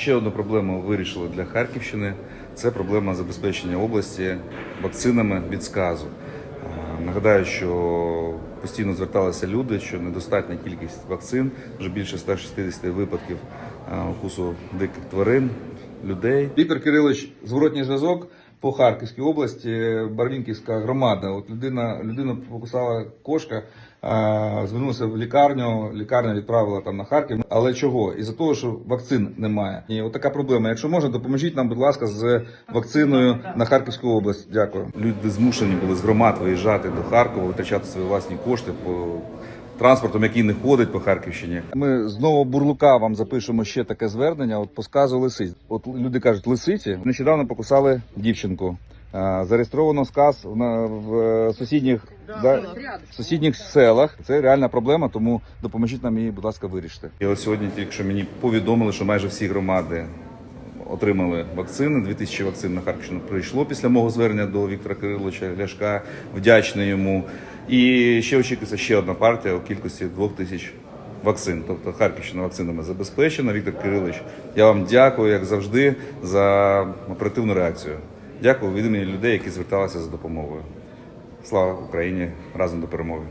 Ще одну проблему вирішили для Харківщини. Це проблема забезпечення області вакцинами від сказу. Нагадаю, що постійно зверталися люди, що недостатня кількість вакцин, вже більше 160 випадків укусу диких тварин, людей. Віктор Кирилович, зворотній зв'язок по Харківській області, Барвінківська громада. От людина, людину покусала кошка, звернувся в лікарню, лікарня відправила там на Харків. Але чого? Із-за того, що вакцин немає. І от така проблема. Якщо можна, допоможіть нам, будь ласка, з вакциною на Харківську область. Дякую. Люди змушені були з громад виїжджати до Харкова, витрачати свої власні кошти по транспортом, який не ходить по Харківщині. Ми знову бурлука вам запишемо ще таке звернення. От по сказу лисиць. От люди кажуть, лисиці нещодавно покусали дівчинку. Зареєстровано сказ на в е, сусідніх да, в сусідніх селах. Це реальна проблема, тому допоможіть нам її, будь ласка, вирішити. І ось сьогодні тільки що мені повідомили, що майже всі громади отримали вакцини. 2000 вакцин на Харківщину прийшло після мого звернення до Віктора Кириловича Ляшка. Вдячний йому. І ще очікується ще одна партія у кількості 2000 вакцин. Тобто Харківщина вакцинами забезпечена. Віктор Кирилович, я вам дякую, як завжди, за оперативну реакцію. Дякую від імені людей, які зверталися за допомогою. Слава Україні! Разом до перемоги!